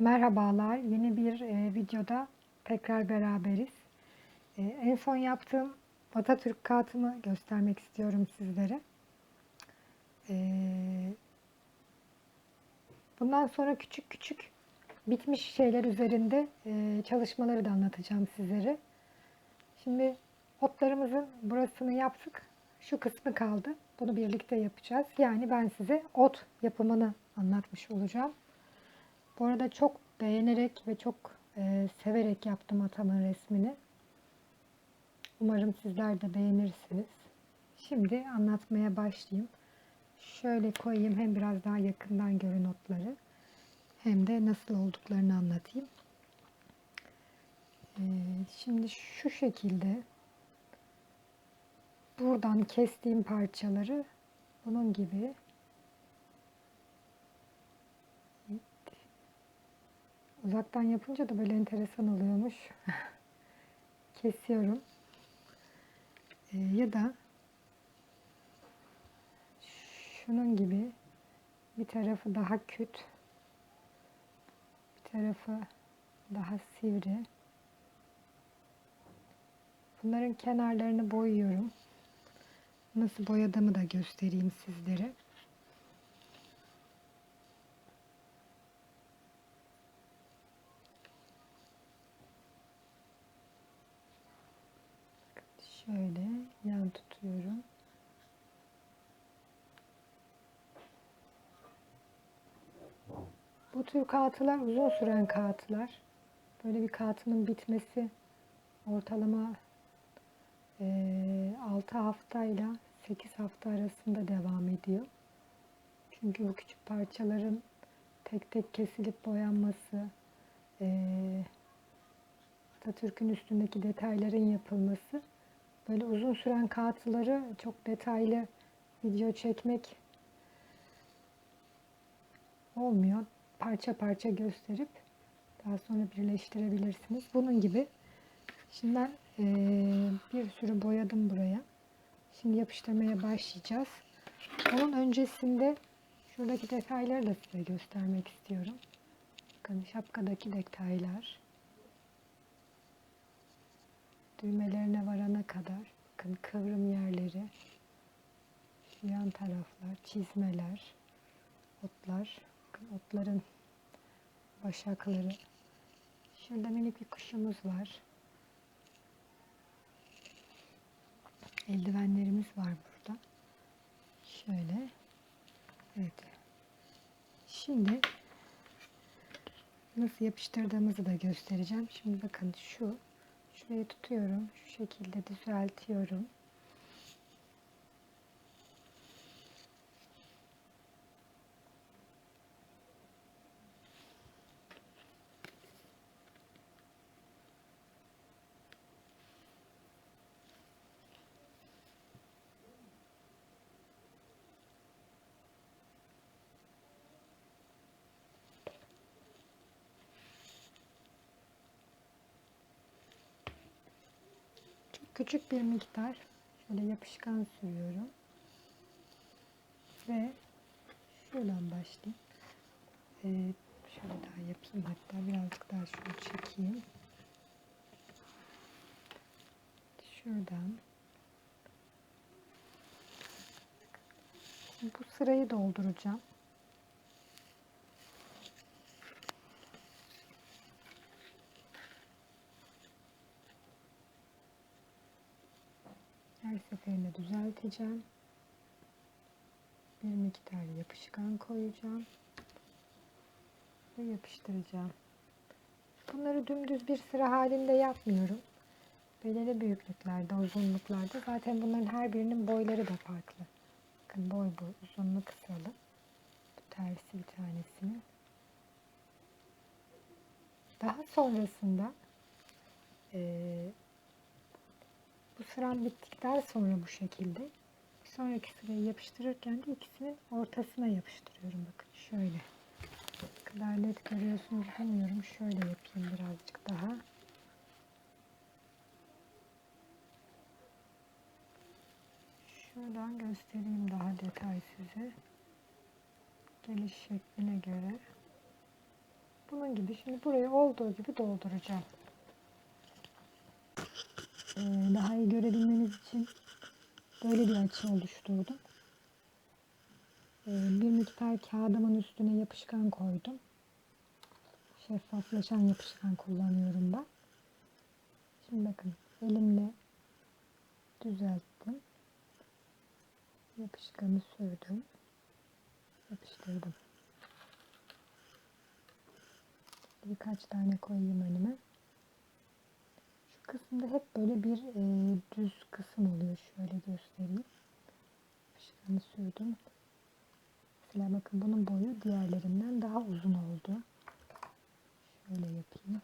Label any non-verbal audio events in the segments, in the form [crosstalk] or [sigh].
Merhabalar, yeni bir e, videoda tekrar beraberiz. E, en son yaptığım Atatürk kağıtımı göstermek istiyorum sizlere. E, bundan sonra küçük küçük bitmiş şeyler üzerinde e, çalışmaları da anlatacağım sizlere. Şimdi otlarımızın burasını yaptık. Şu kısmı kaldı. Bunu birlikte yapacağız. Yani ben size ot yapımını anlatmış olacağım. Bu arada çok beğenerek ve çok e, severek yaptım atamın resmini. Umarım sizler de beğenirsiniz. Şimdi anlatmaya başlayayım. Şöyle koyayım hem biraz daha yakından görün notları hem de nasıl olduklarını anlatayım. E, şimdi şu şekilde buradan kestiğim parçaları bunun gibi Uzaktan yapınca da böyle enteresan oluyormuş. [laughs] Kesiyorum. Ee, ya da şunun gibi bir tarafı daha küt, bir tarafı daha sivri. Bunların kenarlarını boyuyorum. Nasıl boyadığımı da göstereyim sizlere. Şöyle yan tutuyorum. Bu tür kağıtlar uzun süren kağıtlar. Böyle bir kağıtının bitmesi ortalama e, 6 haftayla 8 hafta arasında devam ediyor. Çünkü bu küçük parçaların tek tek kesilip boyanması, e, Atatürk'ün üstündeki detayların yapılması böyle uzun süren kağıtları çok detaylı video çekmek olmuyor. Parça parça gösterip daha sonra birleştirebilirsiniz. Bunun gibi şimdi ben e, bir sürü boyadım buraya. Şimdi yapıştırmaya başlayacağız. Onun öncesinde şuradaki detayları da size göstermek istiyorum. Bakın şapkadaki detaylar. Düğmelerine varana kadar bakın kıvrım yerleri yan taraflar çizmeler otlar bakın otların başakları. Şurada minik bir kuşumuz var. Eldivenlerimiz var burada. Şöyle evet. Şimdi nasıl yapıştırdığımızı da göstereceğim. Şimdi bakın şu tutuyorum. Şu şekilde düzeltiyorum. Küçük bir miktar şöyle yapışkan sürüyorum. Ve şuradan başlayayım. Ee, şöyle daha yapayım hatta birazcık daha şunu çekeyim. Şuradan. Bu sırayı dolduracağım. Her seferinde düzelteceğim. Bir miktar yapışkan koyacağım. Ve yapıştıracağım. Bunları dümdüz bir sıra halinde yapmıyorum. Belirli büyüklüklerde, uzunluklarda. Zaten bunların her birinin boyları da farklı. Bakın boy boy, uzunluk kısalı. Bu tersi bir tanesinin. Daha sonrasında e, bu sıram bittikten sonra bu şekilde bir sonraki sırayı yapıştırırken de ikisinin ortasına yapıştırıyorum. Bakın şöyle. Ne kadar net görüyorsunuz bilmiyorum. Şöyle yapayım birazcık daha. Şuradan göstereyim daha detay size. Geliş şekline göre. Bunun gibi. Şimdi burayı olduğu gibi dolduracağım. Ee, daha iyi görebilmeniz için böyle bir açı oluşturdum. Ee, bir miktar kağıdımın üstüne yapışkan koydum. Şeffaflaşan yapışkan kullanıyorum ben. Şimdi bakın elimle düzelttim. Yapışkanı sürdüm. Yapıştırdım. Birkaç tane koyayım önüme. Kısımda hep böyle bir e, düz kısım oluyor. Şöyle göstereyim. Yapışkanı sürdüm. Mesela bakın bunun boyu diğerlerinden daha uzun oldu. Şöyle yapayım.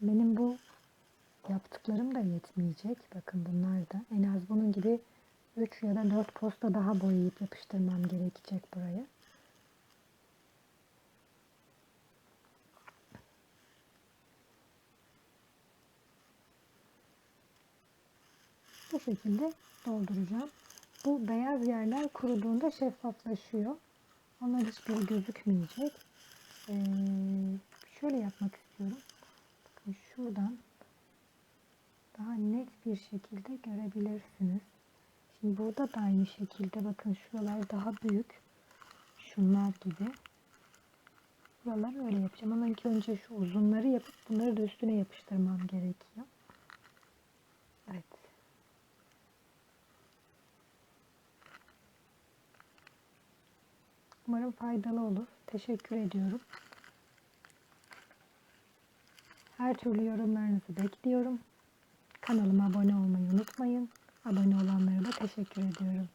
Benim bu yaptıklarım da yetmeyecek. Bakın bunlar da en az bunun gibi 3 ya da 4 posta daha boyayıp yapıştırmam gerekecek buraya. Bu şekilde dolduracağım. Bu beyaz yerler kuruduğunda şeffaflaşıyor. Onlar hiçbiri gözükmeyecek. Ee, şöyle yapmak istiyorum. Bakın şuradan daha net bir şekilde görebilirsiniz. Şimdi burada da aynı şekilde bakın şuralar daha büyük. Şunlar gibi. Buraları öyle yapacağım ama ilk önce şu uzunları yapıp bunları da üstüne yapıştırmam gerekiyor. Evet. Umarım faydalı olur. Teşekkür ediyorum. Her türlü yorumlarınızı bekliyorum. Kanalıma abone olmayı unutmayın. Abone olanlara da teşekkür ediyorum.